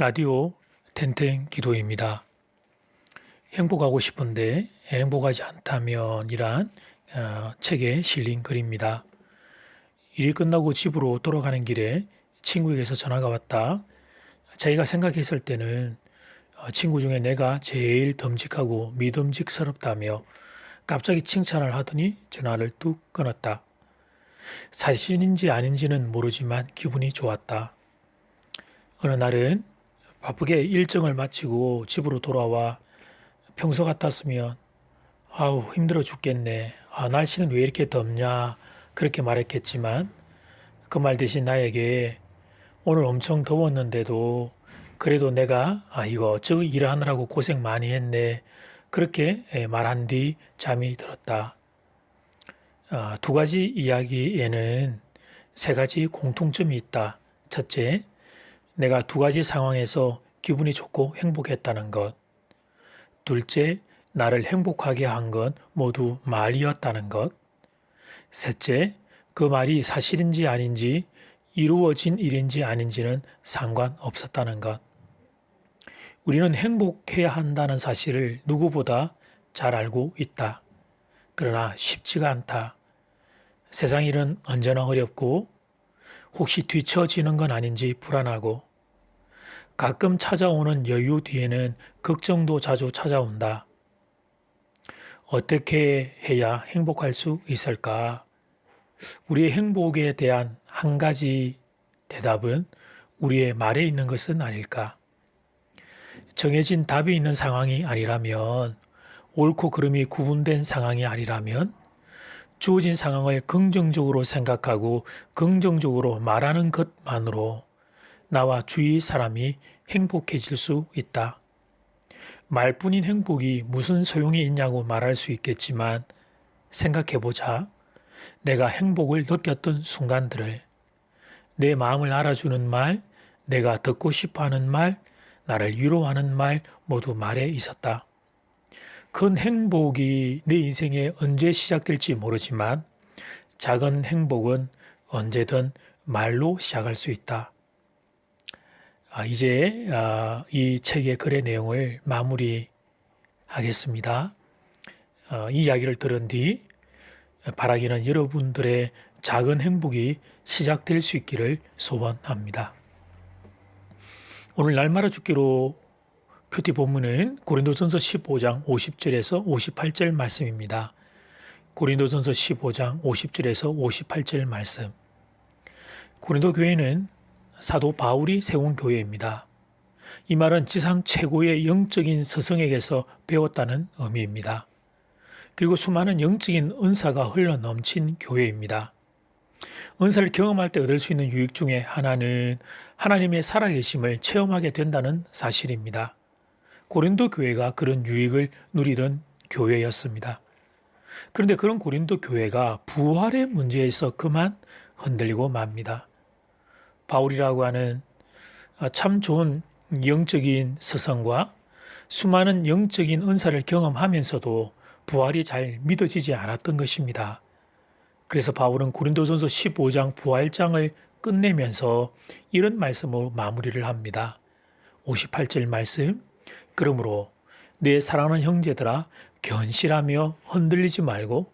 라디오 텐텐 기도입니다. 행복하고 싶은데 행복하지 않다면 이란 어, 책에 실린 글입니다. 일이 끝나고 집으로 돌아가는 길에 친구에게서 전화가 왔다. 자기가 생각했을 때는 어, 친구 중에 내가 제일 듬직하고 믿음직스럽다며 갑자기 칭찬을 하더니 전화를 뚝 끊었다. 사실인지 아닌지는 모르지만 기분이 좋았다. 어느 날은 바쁘게 일정을 마치고 집으로 돌아와 평소 같았으면 아우 힘들어 죽겠네. 아, 날씨는 왜 이렇게 덥냐 그렇게 말했겠지만 그 말 대신 나에게 오늘 엄청 더웠는데도 그래도 내가 아 이거 저 일하느라고 고생 많이 했네 그렇게 예, 말한 뒤 잠이 들었다. 아, 두 가지 이야기에는 세 가지 공통점이 있다. 첫째, 내가 두 가지 상황에서 기분이 좋고 행복했다는 것. 둘째, 나를 행복하게 한 건 모두 말이었다는 것. 셋째, 그 말이 사실인지 아닌지 이루어진 일인지 아닌지는 상관없었다는 것. 우리는 행복해야 한다는 사실을 누구보다 잘 알고 있다. 그러나 쉽지가 않다. 세상 일은 언제나 어렵고 혹시 뒤처지는 건 아닌지 불안하고 가끔 찾아오는 여유 뒤에는 걱정도 자주 찾아온다. 어떻게 해야 행복할 수 있을까? 우리의 행복에 대한 한 가지 대답은 우리의 말에 있는 것은 아닐까? 정해진 답이 있는 상황이 아니라면, 옳고 그름이 구분된 상황이 아니라면, 주어진 상황을 긍정적으로 생각하고 긍정적으로 말하는 것만으로 나와 주위 사람이 행복해질 수 있다. 말뿐인 행복이 무슨 소용이 있냐고 말할 수 있겠지만 생각해보자. 내가 행복을 느꼈던 순간들을 내 마음을 알아주는 말, 내가 듣고 싶어 하는 말, 나를 위로하는 말 모두 말에 있었다. 큰 행복이 내 인생에 언제 시작될지 모르지만 작은 행복은 언제든 말로 시작할 수 있다. 아, 이제 아, 이 책의 글의 내용을 마무리하겠습니다. 어, 이 이야기를 들은 뒤 바라기는 여러분들의 작은 행복이 시작될 수 있기를 소원합니다. 오늘 날마다 죽기로 큐티 본문은 고린도전서 15장 50절에서 58절 말씀입니다. 고린도전서 15장 50절에서 58절 말씀. 고린도 교회는 사도 바울이 세운 교회입니다. 이 말은 지상 최고의 영적인 스승에게서 배웠다는 의미입니다. 그리고 수많은 영적인 은사가 흘러 넘친 교회입니다. 은사를 경험할 때 얻을 수 있는 유익 중에 하나는 하나님의 살아계심을 체험하게 된다는 사실입니다. 고린도 교회가 그런 유익을 누리던 교회였습니다. 그런데 그런 고린도 교회가 부활의 문제에서 그만 흔들리고 맙니다. 바울이라고 하는 참 좋은 영적인 스승과 수많은 영적인 은사를 경험하면서도 부활이 잘 믿어지지 않았던 것입니다. 그래서 바울은 고린도전서 15장 부활장을 끝내면서 이런 말씀으로 마무리를 합니다. 58절 말씀. 그러므로 내 사랑하는 형제들아 견실하며 흔들리지 말고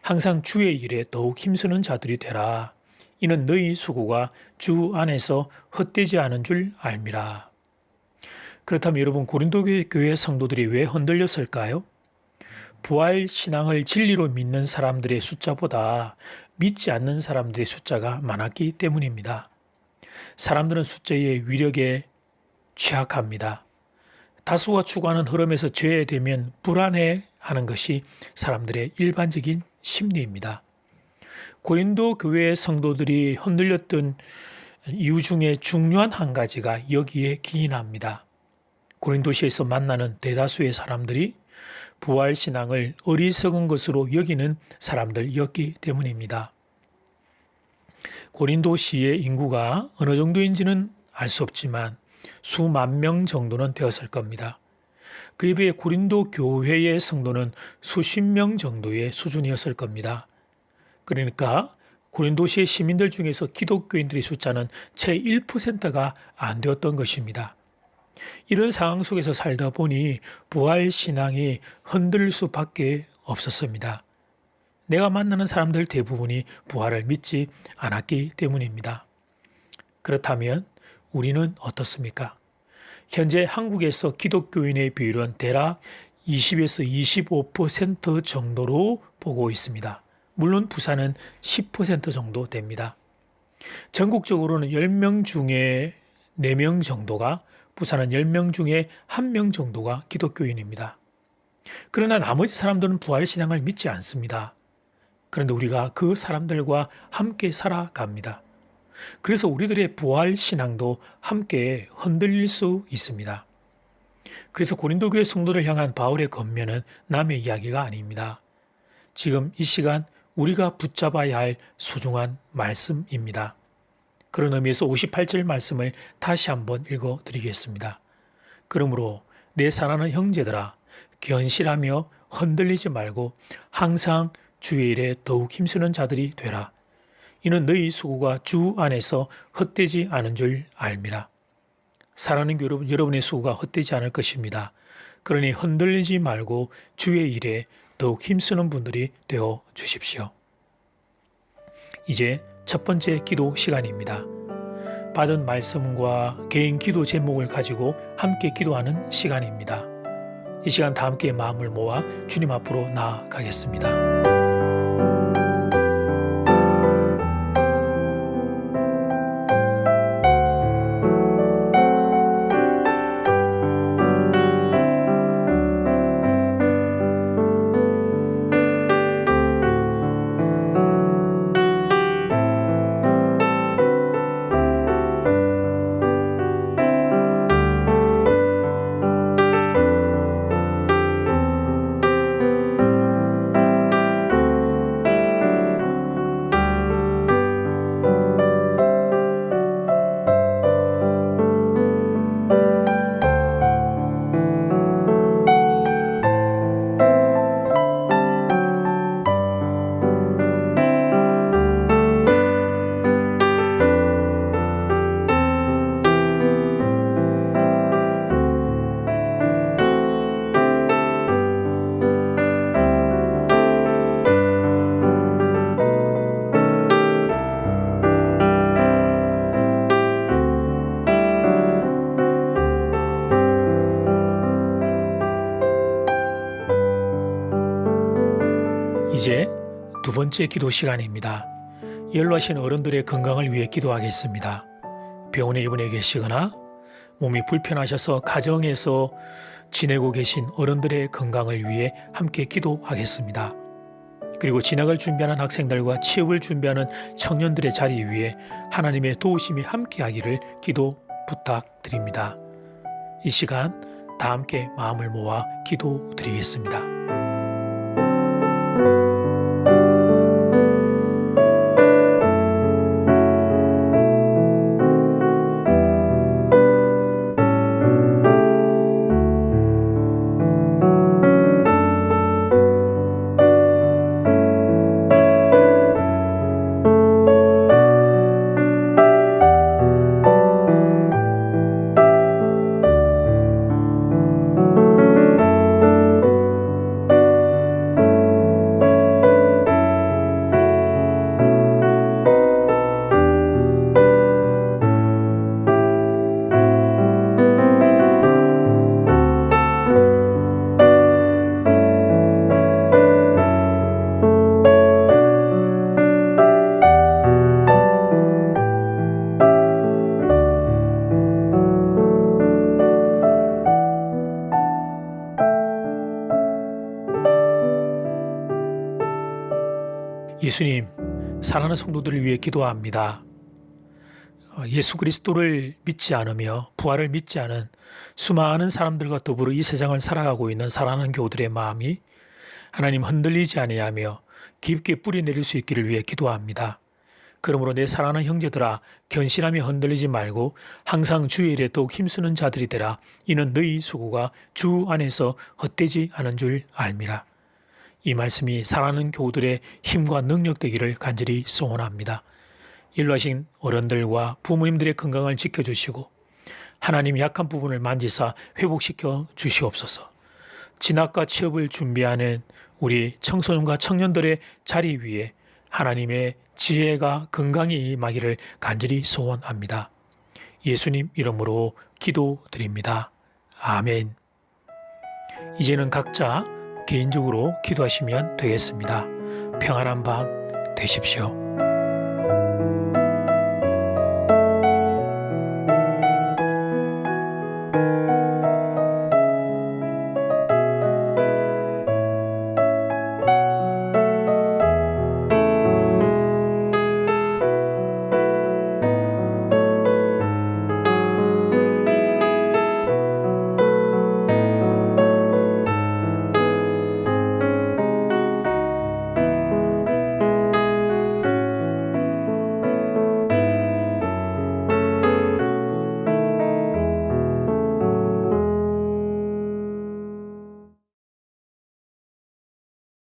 항상 주의 일에 더욱 힘쓰는 자들이 되라. 이는 너희 수고가 주 안에서 헛되지 않은 줄 알미라. 그렇다면 여러분 고린도 교회 성도들이 왜 흔들렸을까요? 부활 신앙을 진리로 믿는 사람들의 숫자보다 믿지 않는 사람들의 숫자가 많았기 때문입니다. 사람들은 숫자의 위력에 취약합니다. 다수가 추구하는 흐름에서 죄되면 불안해 하는 것이 사람들의 일반적인 심리입니다. 고린도 교회의 성도들이 흔들렸던 이유 중에 중요한 한 가지가 여기에 기인합니다. 고린도시에서 만나는 대다수의 사람들이 부활 신앙을 어리석은 것으로 여기는 사람들이었기 때문입니다. 고린도시의 인구가 어느 정도인지는 알 수 없지만 수만 명 정도는 되었을 겁니다. 그에 비해 고린도 교회의 성도는 수십 명 정도의 수준이었을 겁니다. 그러니까 고린도시의 시민들 중에서 기독교인들의 숫자는 채 1%가 안 되었던 것입니다. 이런 상황 속에서 살다 보니 부활 신앙이 흔들릴 수밖에 없었습니다. 내가 만나는 사람들 대부분이 부활을 믿지 않았기 때문입니다. 그렇다면 우리는 어떻습니까? 현재 한국에서 기독교인의 비율은 대략 20에서 25% 정도로 보고 있습니다. 물론 부산은 10% 정도 됩니다. 전국적으로는 10명 중에 4명 정도가 부산은 10명 중에 1명 정도가 기독교인입니다. 그러나 나머지 사람들은 부활신앙을 믿지 않습니다. 그런데 우리가 그 사람들과 함께 살아갑니다. 그래서 우리들의 부활신앙도 함께 흔들릴 수 있습니다. 그래서 고린도 교회 성도를 향한 바울의 권면은 남의 이야기가 아닙니다. 지금 이 시간 우리가 붙잡아야 할 소중한 말씀입니다. 그런 의미에서 58절 말씀을 다시 한번 읽어 드리겠습니다. 그러므로 내 사랑하는 형제들아 견실하며 흔들리지 말고 항상 주의 일에 더욱 힘쓰는 자들이 되라. 이는 너희 수고가 주 안에서 헛되지 않은 줄 알미라. 사랑하는 여러분, 여러분의 수고가 헛되지 않을 것입니다. 그러니 흔들리지 말고 주의 일에 더욱 힘쓰는 분들이 되어 주십시오. 이제 첫 번째 기도 시간입니다. 받은 말씀과 개인 기도 제목을 가지고 함께 기도하는 시간입니다. 이 시간 다 함께 마음을 모아 주님 앞으로 나아가겠습니다. 이제 두 번째 기도 시간입니다. 연로하신 어른들의 건강을 위해 기도하겠습니다. 병원에 입원해 계시거나 몸이 불편하셔서 가정에서 지내고 계신 어른들의 건강을 위해 함께 기도하겠습니다. 그리고 진학을 준비하는 학생들과 취업을 준비하는 청년들의 자리 위에 하나님의 도우심이 함께하기를 기도 부탁드립니다. 이 시간 다 함께 마음을 모아 기도드리겠습니다. 예수님, 사랑하는 성도들을 위해 기도합니다. 어, 예수 그리스도를 믿지 않으며 부활을 믿지 않은 수많은 사람들과 더불어 이 세상을 살아가고 있는 사랑하는 교우들의 마음이 하나님 흔들리지 아니하며 깊게 뿌리 내릴 수 있기를 위해 기도합니다. 그러므로 내 사랑하는 형제들아 견실하며 흔들리지 말고 항상 주의 일에 더욱 힘쓰는 자들이 되라 이는 너희 수고가 주 안에서 헛되지 않은 줄 알미라. 이 말씀이 사랑하는 교우들의 힘과 능력 되기를 간절히 소원합니다. 일로 하신 어른들과 부모님들의 건강을 지켜주시고 하나님 약한 부분을 만지사 회복시켜 주시옵소서. 진학과 취업을 준비하는 우리 청소년과 청년들의 자리 위에 하나님의 지혜가 건강히 임하기를 간절히 소원합니다. 예수님 이름으로 기도드립니다. 아멘. 이제는 각자 개인적으로 기도하시면 되겠습니다. 평안한 밤 되십시오.